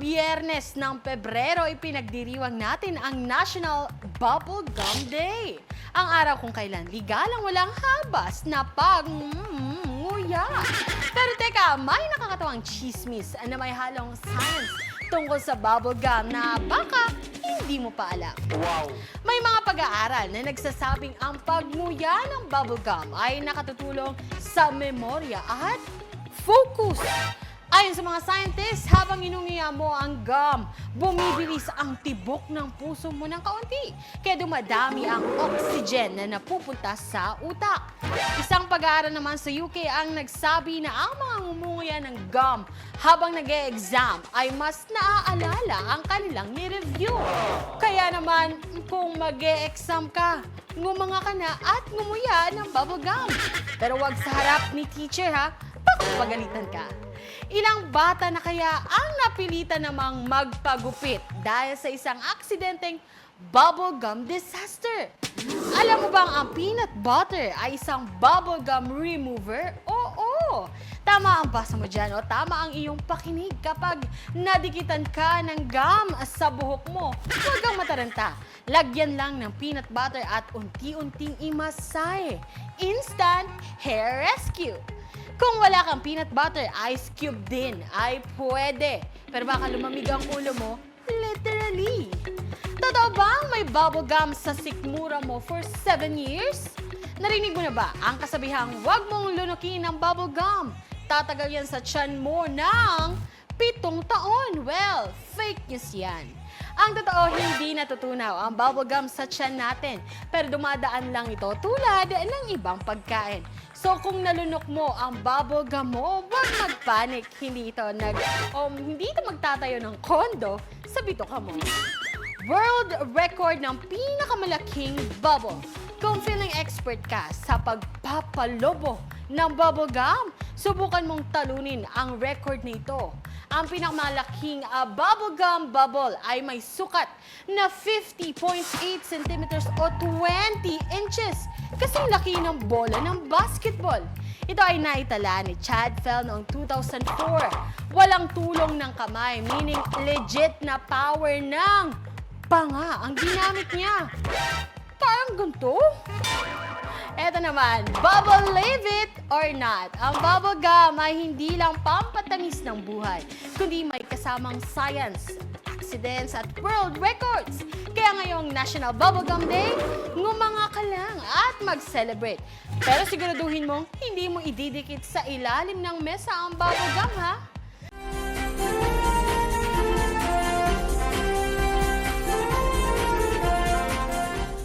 biyernes ng Pebrero, ipinagdiriwang natin ang National Bubble Gum Day. Ang araw kung kailan ligalang walang habas na pag-nguya. Pero teka, may nakakatawang chismis na may halong science tungkol sa bubble gum na baka hindi mo pa alam. Wow! May mga pag-aaral na nagsasabing ang pagnguya ng bubblegum ay nakatutulong sa memorya at focus. Ayon sa mga scientists, habang inungiya mo ang gum, bumibilis ang tibok ng puso mo ng kaunti. Kaya dumadami ang oxygen na napupunta sa utak. Isang pag-aaral naman sa UK ang nagsabi na ang mga ngumunguya ng gum habang nag exam ay mas naaalala ang kanilang ni-review. Kaya naman, kung mag exam ka, ngumanga ka na at ngumuya ng bubblegum. Pero wag sa harap ni teacher ha, pagalitan ka. Ilang bata na kaya ang napilitan namang magpagupit dahil sa isang aksidenteng bubblegum disaster. Alam mo bang ang peanut butter ay isang bubblegum remover? Oo! Tama ang basa mo dyan o tama ang iyong pakinig kapag nadikitan ka ng gum sa buhok mo. Huwag kang mataranta. Lagyan lang ng peanut butter at unti-unting imasay. Instant hair rescue. Kung wala kang peanut butter, ice cube din ay pwede. Pero baka lumamig ang ulo mo, literally. Totoo bang may bubble gum sa sikmura mo for 7 years? Narinig mo na ba ang kasabihang huwag mong lunukin ang bubble gum? Tatagal yan sa tiyan mo ng pitong taon. Well, fake news yan. Ang totoo, hindi natutunaw ang bubble gum sa tiyan natin. Pero dumadaan lang ito tulad ng ibang pagkain. So kung nalunok mo ang bubble gum mo, huwag magpanik. Hindi ito nag um, hindi ito magtatayo ng kondo sa bituka mo. World record ng pinakamalaking bubble. Kung feeling expert ka sa pagpapalobo ng bubble gum, subukan mong talunin ang record na ito. Ang pinakamalaking uh, bubble gum bubble ay may sukat na 50.8 centimeters o 20 inches. Kasing laki ng bola ng basketball. Ito ay naitala ni Chad Fell noong 2004. Walang tulong ng kamay, meaning legit na power ng panga ang ginamit niya. Parang ganito. Naman, bubble live it or not. Ang bubble gum ay hindi lang pampatamis ng buhay, kundi may kasamang science, accidents at world records. Kaya ngayong National Bubblegum Day, ngumanga ka lang at mag-celebrate. Pero siguraduhin mong hindi mo ididikit sa ilalim ng mesa ang bubblegum ha.